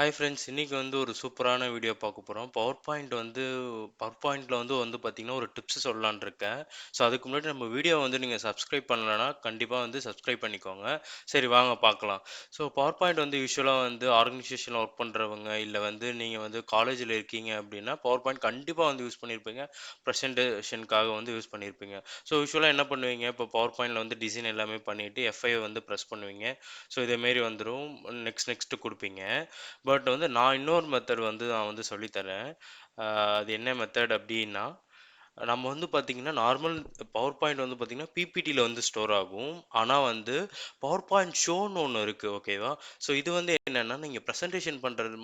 Hi friends இன்றைக்கி வந்து ஒரு சூப்பரான வீடியோ பார்க்க போகிறோம் பவர் பாயிண்ட் வந்து பவர் பாயிண்டில் வந்து வந்து பார்த்திங்கன்னா ஒரு டிப்ஸ் சொல்லலான் இருக்கேன். ஸோ அதுக்கு முன்னாடி நம்ம வீடியோ வந்து நீங்கள் சப்ஸ்கிரைப் பண்ணலன்னா கண்டிப்பாக வந்து சப்ஸ்கிரைப் பண்ணிக்கோங்க. சரி வாங்க பார்க்கலாம். ஸோ பவர் பாயிண்ட் வந்து யூஸ்வலாக வந்து ஆர்கனைசேஷனில் ஒர்க் பண்ணுறவங்க இல்லை வந்து நீங்கள் வந்து காலேஜில் இருக்கீங்க அப்படின்னா பவர் பாயிண்ட் கண்டிப்பாக வந்து யூஸ் பண்ணியிருப்பீங்க ப்ரெசன்டேஷனுக்காக வந்து யூஸ் பண்ணியிருப்பீங்க ஸோ யூஸ்வலாக என்ன பண்ணுவீங்க? இப்போ பவர் பாயிண்டில் வந்து டிசைன் எல்லாமே பண்ணிவிட்டு எஃப்ஐ வந்து ப்ரெஸ் பண்ணுவீங்க. ஸோ இதேமாரி வந்துடும் நெக்ஸ்ட் நெக்ஸ்ட்டு கொடுப்பீங்க. பட் வந்து நான் இன்னொரு மெத்தட் வந்து நான் வந்து சொல்லித்தரேன் அது என்ன மெத்தட் அப்படின்னா நம்ம வந்து பார்த்தீங்கன்னா, நார்மல் பவர் பாயிண்ட் வந்து பார்த்தீங்கன்னா, பிபிடில வந்து ஸ்டோர் ஆகும். ஆனா வந்து பவர் பாயிண்ட் ஷோன்னு ஒண்ணு இருக்கு. ஓகேவா? ஸோ இது வந்து என்னன்னா, நீங்க பிரசன்டேஷன்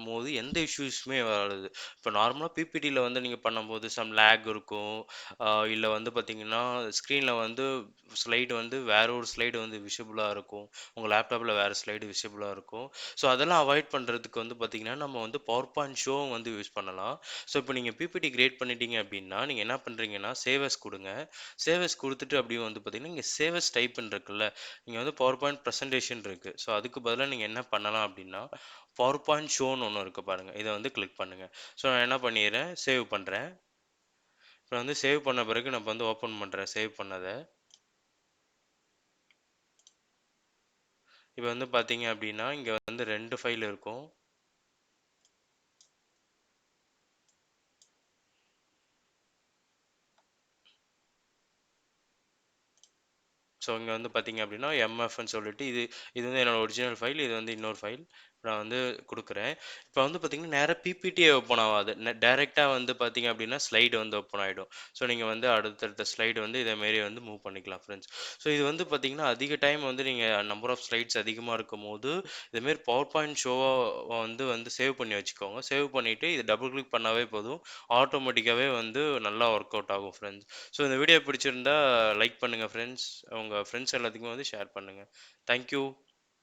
போது எந்த இஷ்யூஸுமே வராது. இப்போ நார்மலா பிபிடில வந்து நீங்க பண்ணும்போது சம் லேக் இருக்கும். அ இல்ல வந்து பார்த்தீங்கன்னா, ஸ்க்ரீன்ல வந்து ஸ்லைடு வந்து வேற ஒரு ஸ்லைடு வந்து விசிபிளா இருக்கும். உங்க லேப்டாப்ல வேற ஸ்லைடு விசிபிளா இருக்கும். ஸோ அதெல்லாம் அவாய்ட் பண்றதுக்கு வந்து பார்த்தீங்கன்னா, நம்ம வந்து பவர் பாயிண்ட் ஷோ வந்து யூஸ் பண்ணலாம். ஸோ இப்போ நீங்க பிபிடி கிரியேட் பண்ணிட்டீங்க அப்டின்னா, நீங்க என்ன பண்றீங்கன்னா, பண்ணுறீங்கன்னா சேவஸ் கொடுங்க. சேவஸ் கொடுத்துட்டு அப்படியே வந்து பார்த்தீங்கன்னா, இங்கே சேவஸ் அஸ் இருக்குல்ல, இங்கே வந்து பவர் பாயிண்ட் ப்ரெசன்டேஷன் இருக்குது ஸோ அதுக்கு பதிலாக நீங்கள் என்ன பண்ணலாம் அப்படின்னா பவர் பாயிண்ட் ஷோன்னு ஒன்று இருக்குது பாருங்கள் இதை வந்து கிளிக் பண்ணுங்கள் ஸோ நான் என்ன பண்ணிடுறேன்? சேவ் பண்ணுறேன் இப்போ வந்து சேவ் பண்ண பிறகு நான் வந்து ஓப்பன் பண்ணுறேன் சேவ் பண்ணதை. இப்போ வந்து பார்த்தீங்க அப்படின்னா இங்கே வந்து ரெண்டு ஃபைல் இருக்கும். ஸோ இங்கே வந்து பார்த்தீங்க அப்படின்னா எம்எஃப்ன்னு சொல்லிட்டு இது இது வந்து என்னோட ஒரிஜினல் ஃபைல். இது வந்து இன்னொரு ஃபைல். நான் வந்து கொடுக்குறேன் இப்போ வந்து பார்த்தீங்கன்னா, நேராக பிபிடியை ஓப்பன் ஆகாது ந வந்து பார்த்தீங்க அப்படின்னா ஸ்லைடு வந்து ஓப்பன் ஆகிடும் ஸோ நீங்கள் வந்து அடுத்தடுத்த ஸ்லைடு வந்து இதேமாரி வந்து மூவ் பண்ணிக்கலாம் ஃப்ரெண்ட்ஸ். ஸோ இது வந்து பார்த்தீங்கன்னா, அதிக டைம் வந்து நீங்கள் நம்பர் ஆஃப் ஸ்லைட்ஸ் அதிகமா இருக்கும்போது, இதுமாரி பவர் பாயிண்ட் ஷோவாக வந்து வந்து சேவ் பண்ணி வச்சுக்கோங்க. சேவ் பண்ணிவிட்டு இதை டபுள் கிளிக் பண்ணாவே போதும். ஆட்டோமேட்டிக்காகவே வந்து நல்லா ஒர்க் அவுட் ஆகும் ஃப்ரெண்ட்ஸ். ஸோ இந்த வீடியோ பிடிச்சிருந்தா லைக் பண்ணுங்கள் ஃப்ரெண்ட்ஸ். உங்கள் ஃப்ரெண்ட்ஸ் எல்லாத்துக்குமே வந்து ஷேர் பண்ணுங்கள் தேங்க் யூ.